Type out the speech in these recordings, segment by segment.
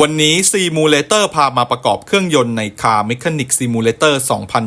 วันนี้ Simulator พามาประกอบเครื่องยนต์ใน Car Mechanic Simulator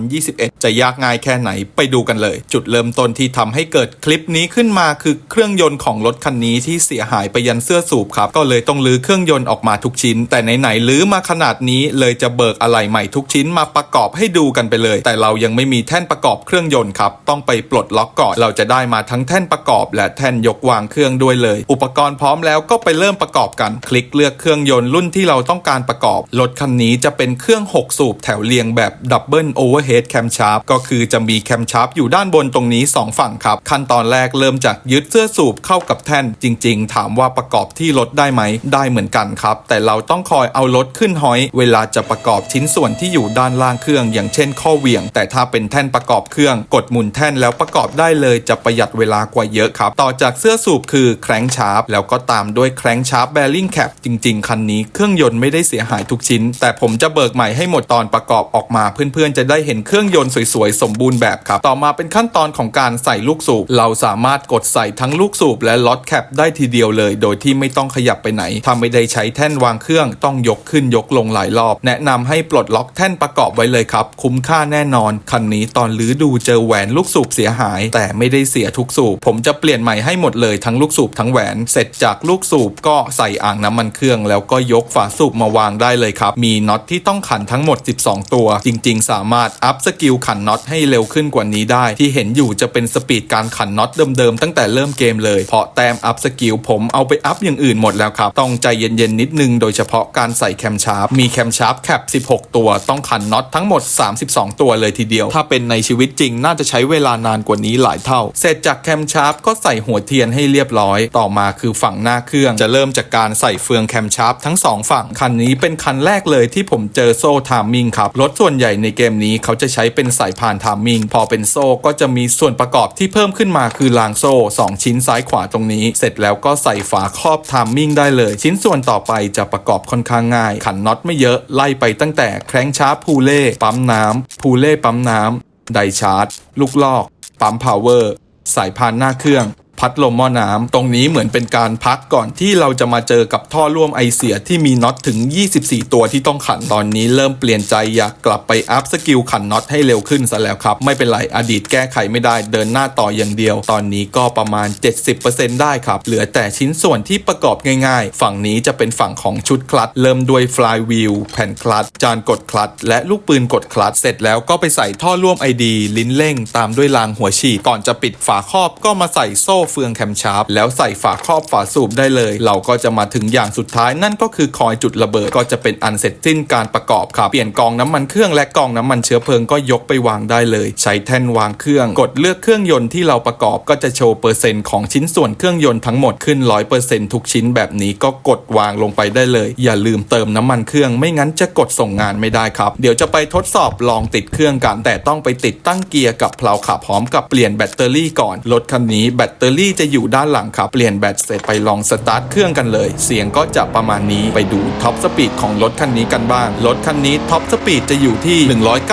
2021 จะยากง่ายแค่ไหนไปดูกันเลย จุดเริ่มต้นที่ทำให้เกิดคลิปนี้ขึ้นมาคือเครื่องยนต์ของรถคันนี้ที่เสียหายไปยันเสื้อสูบครับ ก็เลยต้องลื้อเครื่องยนต์ออกมาทุกชิ้น แต่ไหนๆลื้อมาขนาดนี้เลยจะเบิกอะไหล่ใหม่ทุกชิ้นมาประกอบให้ดูกันไปเลย แต่เรายังไม่มีแท่นประกอบเครื่องยนต์ครับต้องไปปลดล็อกก่อนเราจะได้มาทั้งแท่นประกอบ และแท่นยกวางเครื่องด้วยเลย อุปกรณ์พร้อมแล้วก็ไปเริ่มประกอบกัน คลิกเลือกเครื่องยนต์รุ่นที่เราต้องการประกอบ รถคันนี้จะเป็นเครื่อง 6 สูบแถวเรียงแบบดับเบิลโอเวอร์เฮดแคมชาร์ปก็คือจะมีแคมชาร์ปอยู่ด้านบนตรงนี้ 2 ฝั่งครับ ขั้นตอนแรกเริ่มจากยึดเสื้อสูบเข้ากับแท่น จริง ๆ ถามว่าประกอบที่รถได้ไหมได้เหมือนกันครับ แต่เราต้องคอยเอารถขึ้นหอย เวลาจะประกอบชิ้นส่วนที่อยู่ด้านล่างเครื่อง อย่างเช่น ข้อเหวี่ยง แต่ถ้าเป็นแท่นประกอบเครื่อง กดหมุนแท่นแล้วประกอบได้เลยจะประหยัดเวลากว่าเยอะครับ ต่อจากเสื้อสูบคือแครงชาร์ปแล้วก็ตามด้วยแครงชาร์ปแบริ่งแคปจริง ๆ คันนี้เครื่องื่องยนต์ไม่ได้เสียหายทุกชิ้น แต่ผมจะเบิกใหม่ให้หมดตอนประกอบออกมา เพื่อนๆจะได้เห็นเครื่องยนต์สวยๆ สมบูรณ์แบบครับ ต่อมาเป็นขั้นตอนของการใส่ลูกสูบ เราสามารถกดใส่ทั้งลูกสูบและล็อตแคปได้ทีเดียวเลย โดยที่ไม่ต้องขยับไปไหนถ้าไม่ได้ใช้แท่นวางเครื่องต้องยกขึ้นยกลงหลายรอบ แนะนำให้ปลดล็อกแท่นประกอบไว้เลยครับ คุ้มค่าแน่นอนคันนี้ตอนลื้อดูเจอแหวนลูกสูบเสียหาย แต่ไม่ได้เสียทุกสูบ ผมจะเปลี่ยนใหม่ให้หมดเลยทั้งลูกสูบทั้งแหวน เสร็จจากลูกสูบก็ใส่อ่างน้ำมันเครื่องแล้วก็ยกฝาสูบมาวางได้เลยครับ มีน็อตที่ต้องขันทั้งหมด 12 ตัว จริง ๆ สามารถอัพสกิลขันน็อตให้เร็วขึ้นกว่านี้ได้ ที่เห็นอยู่จะเป็นสปีดการขันน็อตเดิมๆ ตั้งแต่เริ่มเกมเลย เพราะแต้มอัพสกิลผมเอาไปอัพอย่างอื่นหมดแล้วครับ ต้องใจเย็นๆ นิดนึง โดยเฉพาะการใส่แคมชาร์ปมีแคมชาร์ปแคป 16 ตัว ต้องขันน็อตทั้งหมด 32 ตัวเลยทีเดียว ถ้าเป็นในชีวิตจริงน่าจะใช้เวลานานกว่านี้หลายเท่า เสร็จจากแคมชาร์ปก็ใส่หัวเทียนให้เรียบร้อย ต่อมาคือฝั่งหน้าเครื่องจะเริ่มจากการใส่เฟืองแคมชาร์ปทั้งสองฝั่ง คันนี้เป็นคันแรกเลยที่ผมเจอโซ่ทามมิงครับ รถส่วนใหญ่ในเกมนี้เขาจะใช้เป็นสายพานทามมิงพอเป็นโซ่ก็จะมีส่วนประกอบที่เพิ่มขึ้นมาคือรางโซ่ 2 ชิ้นซ้ายขวาตรงนี้ เสร็จแล้วก็ใส่ฝาครอบทามมิงได้เลย ชิ้นส่วนต่อไปจะประกอบค่อนข้างง่าย ขันน็อตไม่เยอะไล่ไปตั้งแต่แครงชาร์ปพูเล่ปั๊มน้ำพูเล่ปั๊มน้ำไดชาร์จ ลูกลอก ปั๊มพาวเวอร์ สายพานหน้าเครื่อง พัดลมหม้อน้ำตรงนี้เหมือนเป็นการพักก่อนที่เราจะมาเจอกับท่อร่วมไอเสียที่มีน็อตถึง 24 ตัวที่ต้องขันตอนนี้เริ่มเปลี่ยนใจอยากกลับไปอัพสกิลขันน็อตให้เร็วขึ้นซะแล้วครับ ไม่เป็นไรอดีตแก้ไขไม่ได้เดินหน้าต่ออย่างเดียว ตอนนี้ก็ประมาณ 70%ได้ครับ เหลือแต่ชิ้นส่วนที่ประกอบง่ายๆ ฝั่งนี้จะเป็นฝั่งของชุดคลัตช์เริ่มด้วยฟลายวีลแผ่นคลัตช์จานกดคลัตช์และลูกปืนกดคลัตช์เสร็จแล้วก็ไปใส่ท่อร่วมไอดีลิ้นเร่ง ตามด้วยรางหัวฉีดก่อนจะปิดฝาครอบก็มาใส่โซ่เฟืองแคมชาร์ปแล้วใส่ฝาครอบฝาสูบได้เลย เราก็จะมาถึงอย่างสุดท้ายนั่นก็คือคอยจุดระเบิดก็จะเป็นอันเสร็จสิ้นการประกอบครับเปลี่ยนกองน้ำมันเครื่องและกองน้ำมันเชื้อเพลิงก็ยกไปวางได้เลย ใช้แท่นวางเครื่อง กดเลือกเครื่องยนต์ที่เราประกอบก็จะโชว์เปอร์เซ็นต์ของชิ้นส่วนเครื่องยนต์ทั้งหมดขึ้น 100%ทุกชิ้นแบบนี้ก็กดวางลงไปได้เลย อย่าลืมเติมน้ำมันเครื่องไม่งั้นจะกดส่งงานไม่ได้ครับ เดี๋ยวจะไปทดสอบลองติดเครื่องกันแต่ต้องไปติดตั้งเกียร์กับเพลาขับพร้อมกับเปลี่ยนแบตเตอรี่ก่อนรถคันนี้แบตเตอรี่จะอยู่ด้านหลังครับ เปลี่ยนแบตเสร็จไปลองสตาร์ทเครื่องกันเลย เสียงก็จะประมาณนี้ไปดูท็อปสปีดของรถคันนี้กันบ้าง รถคันนี้ท็อปสปีดจะอยู่ที่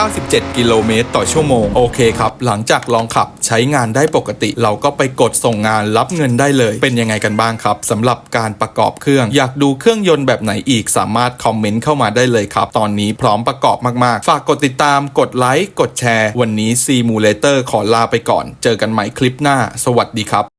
197 กิโลเมตรต่อชั่วโมง โอเคครับ หลังจากลองขับใช้งานได้ปกติ เราก็ไปกดส่งงานรับเงินได้เลย เป็นยังไงกันบ้างครับสำหรับการประกอบเครื่อง อยากดูเครื่องยนต์แบบไหนอีกสามารถคอมเมนต์เข้ามาได้เลยครับ ตอนนี้พร้อมประกอบมากๆ ฝากกดติดตาม กดไลค์ กดแชร์ วันนี้ Simulator ขอลาไปก่อน เจอกันใหม่คลิปหน้า สวัสดีครับ